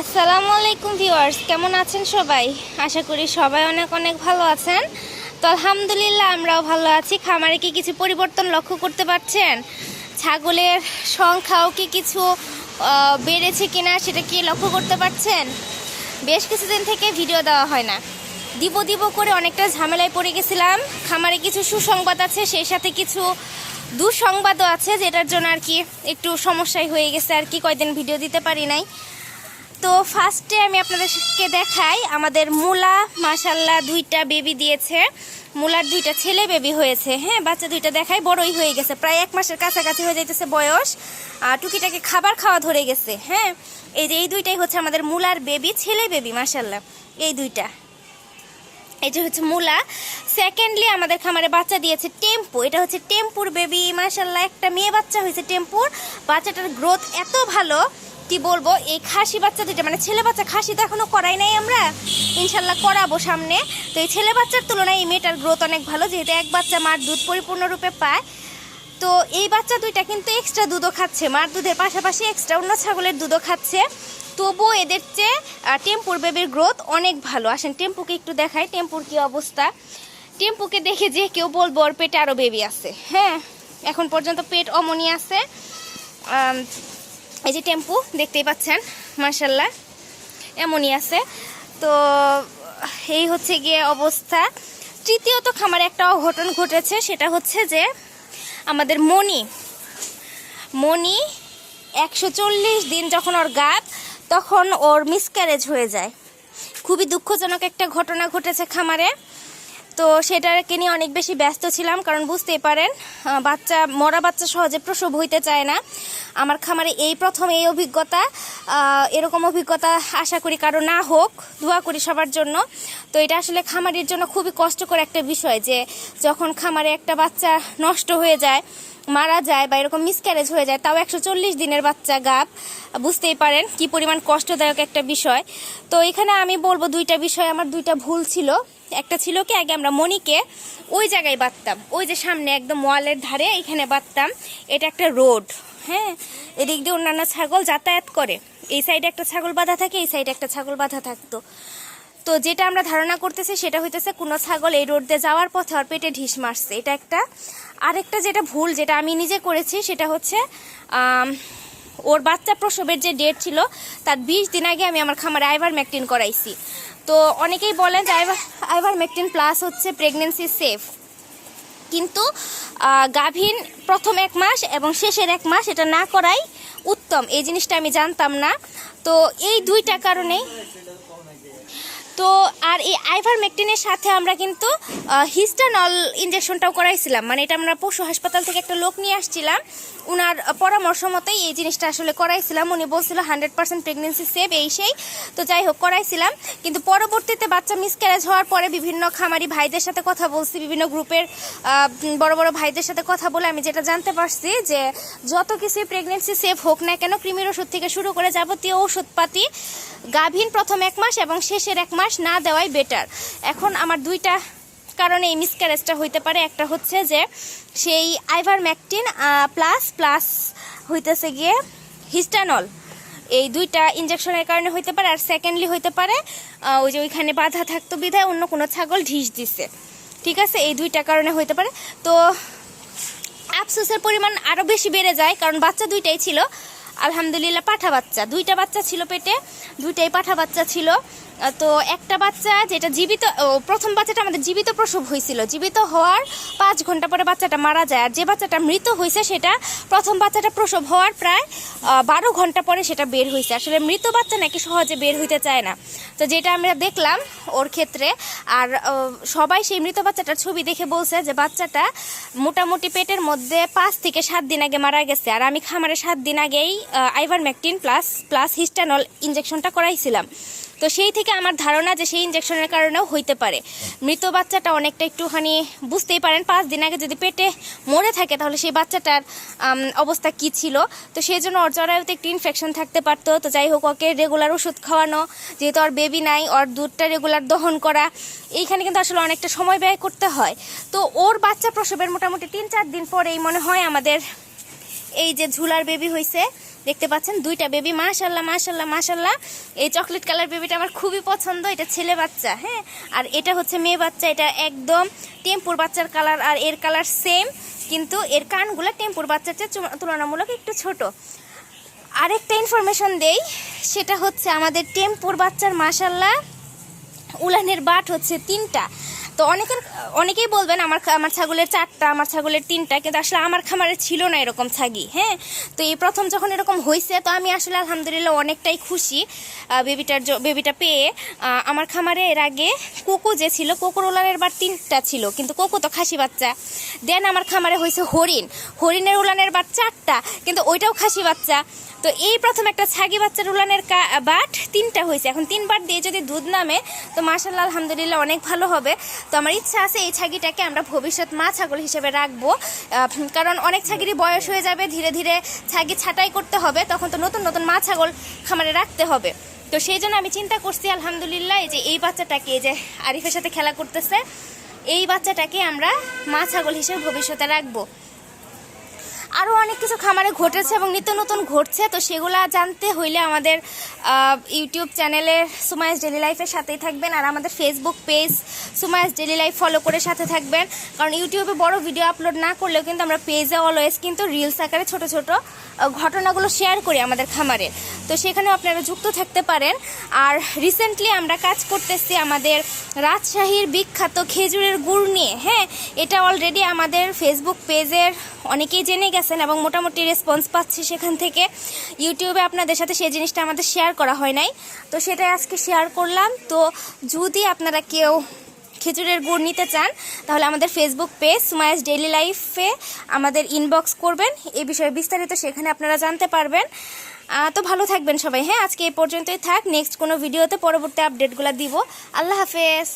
আসসালামু আলাইকুম ভিউয়ার্স, কেমন আছেন সবাই? আশা করি সবাই অনেক অনেক ভালো আছেন। তো আলহামদুলিল্লাহ আমরাও ভালো আছি। খামারে কি কিছু পরিবর্তন লক্ষ্য করতে পারছেন? ছাগলের সংখ্যাও কি কিছু বেড়েছে কিনা সেটা কি লক্ষ্য করতে পারছেন? বেশ কিছুদিন থেকে ভিডিও দেওয়া হয় না। দিব দিব করে অনেকটা ঝামেলায় পড়ে গেছিলাম। খামারে কিছু সুসংবাদ আছে, সেই সাথে কিছু দুঃসংবাদও আছে, যেটার জন্য আর কি একটু সমস্যায় হয়ে গেছে আর কি। কয়দিন ভিডিও দিতে পারি নাই। তো ফার্স্টে আমি আপনাদেরকে দেখাই, আমাদের মূলা মাশাল্লাহ দুইটা বেবি দিয়েছে। মূলার দুইটা ছেলে বেবি হয়েছে হ্যাঁ? বাচ্চা দুইটা দেখাই, বড়ই হয়ে গেছে। প্রায় এক মাসের কাছাকাছি হয়ে যাইতেছে বয়স। আর টুকিটাকে খাবার খাওয়া ধরে গেছে হ্যাঁ? এই যে এই দুইটাই হচ্ছে আমাদের মূলার বেবি ছেলে বেবি মাশাল্লাহ এই দুইটা। এই যে হচ্ছে মূলা। সেকেন্ডলি আমাদের খামারে বাচ্চা দিয়েছে টেম্পু। এটা হচ্ছে টেম্পুর বেবি মাশাল্লাহ একটা মেয়ে বাচ্চা হয়েছে টেম্পুর। বাচ্চাটার গ্রোথ এত ভালো কি বলব, এই খাসি বাচ্চা দুইটা মানে ছেলে বাচ্চা খাসি তো এখনও করাই নাই আমরা। ইনশাল্লাহ করাবো সামনে। তো এই ছেলে বাচ্চার তুলনায় এই মেয়েটার গ্রোথ অনেক ভালো, যেহেতু এক বাচ্চা মার দুধ পরিপূর্ণরূপে পায়। তো এই বাচ্চা দুইটা কিন্তু এক্সট্রা দুধও খাচ্ছে, মার দুধের পাশাপাশি এক্সট্রা অন্য ছাগলের দুধও খাচ্ছে। তবুও এদের চেয়ে টেম্পুর বেবির গ্রোথ অনেক ভালো। আসেন, টেম্পুকে একটু দেখাই, টেম্পুর কি অবস্থা? টেম্পুকে দেখে যে কেউ বলব, ওর পেটে আরও বেবি আছে। হ্যাঁ এখন পর্যন্ত পেট অমনি আছে। এই যে টেম্পু, দেখতেই পাচ্ছেন মার্শাল্লাহ এমনই আছে। তো, এই হচ্ছে গিয়ে অবস্থা। তৃতীয়ত খামারে একটা অঘটন ঘটেছে, সেটা হচ্ছে যে আমাদের মণি মণি একশো দিন যখন ওর গাত, তখন ওর মিসক্যারেজ হয়ে যায়। খুবই দুঃখজনক একটা ঘটনা ঘটেছে খামারে। তো সেটাকে নিয়ে অনেক বেশি ব্যস্ত ছিলাম, কারণ বুঝতেই পারেন বাচ্চা, মরা বাচ্চা সহজে প্রসব হইতে চায় না। আমার খামারে এই প্রথম এই অভিজ্ঞতা এরকম অভিজ্ঞতা আশা করি কারও না হোক, দোয়া করি সবার জন্য। তো এটা আসলে খামারের জন্য খুবই কষ্টকর একটা বিষয় যে, যখন খামারে একটা বাচ্চা নষ্ট হয়ে যায় মারা যায় বা এরকম মিসক্যারেজ হয়ে যায়, তাও একশো চল্লিশ দিনের বাচ্চা গাপ বুঝতেই পারেন কি পরিমাণ কষ্টদায়ক একটা বিষয়। তো এখানে আমি বলব দুইটা বিষয় আমার দুইটা ভুল ছিল। একটা ছিল কি, আগে আমরা মণিকে ওই জায়গায় বাঁধতাম, ওই যে সামনে একদম ওয়ালের ধারে এখানে বাঁধতাম। এটা একটা রোড হ্যাঁ? এদিক দিয়ে অন্যান্য ছাগল যাতায়াত করে। এই সাইডে একটা ছাগল বাঁধা থাকে, এই সাইডে একটা ছাগল বাঁধা থাকতো। তো যেটা আমরা ধারণা করতেছি সেটা হইতেছে কোনো ছাগল এই রোড দিয়ে যাওয়ার পথে ওর পেটে ঢিস মারছে। এটা একটা। আরেকটা যেটা ভুল যেটা আমি নিজে করেছি সেটা হচ্ছে ওর বাচ্চা প্রসবের যে ডেট ছিল, তার বিশ দিন আগে আমি আমার খামারে আইভার ম্যাকটিন করাইছি। তো অনেকেই বলেন যে আইভার আইভার ম্যাকটিন প্লাস হচ্ছে প্রেগনেন্সি সেফ কিন্তু গাভীন প্রথম এক মাস এবং শেষের এক মাস এটা না করাই উত্তম। এই জিনিসটা আমি জানতাম না। তো এই দুইটা কারণেই তো আর এই আইভার মেকটিনের সাথে আমরা কিন্তু হিস্টানল ইঞ্জেকশনটাও করাইছিলাম। মানে এটা আমরা পশু হাসপাতাল থেকে একটা লোক নিয়ে আসছিলাম। উনার পরামর্শ মতোই এই জিনিসটা আসলে করাইছিলাম। উনি বলছিল হান্ড্রেড পার্সেন্ট প্রেগনেন্সি সেভ এই সেই। তো যাই হোক, করাইছিলাম। কিন্তু পরবর্তীতে বাচ্চা মিসক্যারেজ হওয়ার পরে বিভিন্ন খামারি ভাইদের সাথে কথা বলছি, বিভিন্ন গ্রুপের বড় বড় ভাইদের সাথে কথা বলে আমি যেটা জানতে পারছি যে যত কিছু প্রেগনেন্সি সেভ হোক না কেন কৃমির ওষুধ থেকে শুরু করে যাবতীয় ওষুধপাতি গাভীন প্রথম এক মাস এবং শেষের এক মাস না দেওয়াই বেটার এখন আমার দুইটা কারণে এই মিসক্যারেজটা হইতে পারে। একটা হচ্ছে যে সেই আইভার ম্যাকটিন প্লাস প্লাস হইতেছে গিয়ে হিস্টানল। এই দুইটা ইঞ্জেকশনের কারণে হইতে পারে। আর সেকেন্ডলি হইতে পারে ওই যে ওইখানে বাধা থাকতো বিধায় অন্য কোনো ছাগল ঢিস দিছে। ঠিক আছে? এই দুইটা কারণে হইতে পারে। তো আফসোসের পরিমাণ আরও বেশি বেড়ে যায়, কারণ বাচ্চা দুইটাই ছিল। আলহামদুলিল্লাহ, পাঠা বাচ্চা। দুইটা বাচ্চা ছিল পেটে, দুইটাই পাঠা বাচ্চা ছিল। তো একটা বাচ্চা যেটা জীবিত প্রথম বাচ্চাটা আমাদের জীবিত প্রসব হয়েছিল। জীবিত হওয়ার পাঁচ ঘণ্টা পরে বাচ্চাটা মারা যায়। আর যে বাচ্চাটা মৃত হয়েছে, সেটা প্রথম বাচ্চাটা প্রসব হওয়ার প্রায় বারো ঘণ্টা পরে সেটা বের হয়েছে। আসলে মৃত বাচ্চা নাকি সহজে বের হইতে চায় না। তো যেটা আমরা দেখলাম ওর ক্ষেত্রে, আর সবাই সেই মৃত বাচ্চাটার ছবি দেখে বলছে যে বাচ্চাটা মোটামুটি পেটের মধ্যে পাঁচ থেকে সাত দিন আগে মারা গেছে। আর আমি খামারে সাত দিন আগেই আইভার ম্যাকটিন প্লাস প্লাস হিস্টানল ইঞ্জেকশনটা করাইছিলাম। তো সেই থেকে আমার ধারণা যে সেই ইঞ্জেকশনের কারণেও হইতে পারে। মৃত বাচ্চাটা অনেকটা একটুখানি বুঝতেই পারেন, পাঁচ দিন আগে যদি পেটে মরে থাকে তাহলে সেই বাচ্চাটার অবস্থা কি ছিল? তো সেই জন্য ওর জরায়ুতে একটু ইনফেকশন থাকতে পারতো। তো যাই হোক, ওকে রেগুলার ওষুধ খাওয়ানো, যেহেতু ওর বেবি নাই, ওর দুধটা রেগুলার দহন করা, এইখানে কিন্তু আসলে অনেকটা সময় ব্যয় করতে হয়। তো ওর বাচ্চা প্রসবের মোটামুটি তিন চার দিন পরেই মনে হয় আমাদের এই যে ঝুলার বেবি হয়েছে দেখতে পাচ্ছেন দুইটা বেবি মাশাল্লাহ মাশাল্লাহ মাশাল্লাহ এই চকলেট কালার বেবিটা আমার খুবই পছন্দ, এটা ছেলে বাচ্চা হ্যাঁ? আর এটা হচ্ছে মেয়ে বাচ্চা, এটা একদম টেম্পুর বাচ্চার কালার আর এর কালার সেম কিন্তু এর কানগুলো টেম্পুর বাচ্চার চেয়ে তুলনামূলক একটু ছোট। আরেকটা ইনফরমেশন দেই, সেটা হচ্ছে আমাদের টেম্পুর বাচ্চার মাশাল্লাহ উলানের বাট হচ্ছে তিনটা। তো অনেকের, অনেকেই বলবেন আমার আমার ছাগলের চারটা, আমার ছাগলের তিনটা, কিন্তু আসলে আমার খামারে ছিল না এরকম ছাগি হ্যাঁ? তো এই প্রথম যখন এরকম হয়েছে তো আমি আসলে আলহামদুলিল্লাহ অনেকটাই খুশি বেবিটার বেবিটা পেয়ে আমার খামারে এর আগে কোকো যে ছিল, কোকোর উলানের বার তিনটা ছিল, কিন্তু কোকো তো খাসি বাচ্চা। দেন আমার খামারে হয়েছে হরিণ, হরিণের উলানের বার চারটা, কিন্তু ওইটাও খাসি বাচ্চা। তো এই প্রথম একটা ছাগি বাচ্চার উলানের বাট তিনটা হয়েছে এখন তিনবার দিয়ে যদি দুধ নামে, তো মাসাল্লাহ আলহামদুলিল্লাহ অনেক ভালো হবে। তো আমার ইচ্ছা আছে এই ছাগিটাকে আমরা ভবিষ্যৎ মা ছাগল হিসেবে রাখব। কারণ অনেক ছাগিরই বয়স হয়ে যাবে, ধীরে ধীরে ছাগি ছাটাই করতে হবে, তখন তো নতুন নতুন মা ছাগল খামারে রাখতে হবে। তো সেই জন্য আমি চিন্তা করছি, আলহামদুলিল্লাহ, এই যে এই বাচ্চাটাকে, এই যে আরিফের সাথে খেলা করতেছে, এই বাচ্চাটাকে আমরা মা ছাগল হিসেবে ভবিষ্যতে রাখব। আরও অনেক কিছু খামারে ঘটেছে এবং নিত্য নতুন ঘটছে, তো সেগুলো জানতে হইলে আমাদের ইউটিউব চ্যানেলের সুমায়াস ডেলি লাইফের সাথেই থাকবেন আর আমাদের Facebook page Sumaiya's daily life follow করে সাথে থাকবেন। কারণ ইউটিউবে বড় ভিডিও আপলোড না করলেও কিন্তু আমরা পেজে অলওয়েজ কিন্তু রিলস আকারে ছোট ছোট ঘটনাগুলো শেয়ার করি আমাদের খামারে। তো সেখানেও আপনারা যুক্ত থাকতে পারেন। আর রিসেন্টলি আমরা কাজ করতেছি আমাদের রাজশাহীর বিখ্যাত খেজুরের গুড় নিয়ে। হ্যাঁ এটা অলরেডি আমাদের ফেসবুক পেজের অনেকেই জেনে গেছেন এবং মোটামুটি রেসপন্স পাচ্ছি সেখান থেকে। ইউটিউবে আপনাদের সাথে সেই জিনিসটা আমাদের শেয়ার করা হয় নাই। তো সেটাই আজকে শেয়ার করলাম। তো যদি আপনারা কেউ খেজুরের গুড় নিতে চান, তাহলে আমাদের ফেসবুক পেজ সুমায়াস ডেইলি লাইফে আমাদের ইনবক্স করবেন। এই বিষয়ে বিস্তারিত সেখানে আপনারা জানতে পারবেন। তো ভালো থাকবেন সবাই। হ্যাঁ আজকে এই পর্যন্তই থাক। নেক্সট কোনো ভিডিওতে পরবর্তী আপডেটগুলো দিব। আল্লাহ হাফেজ।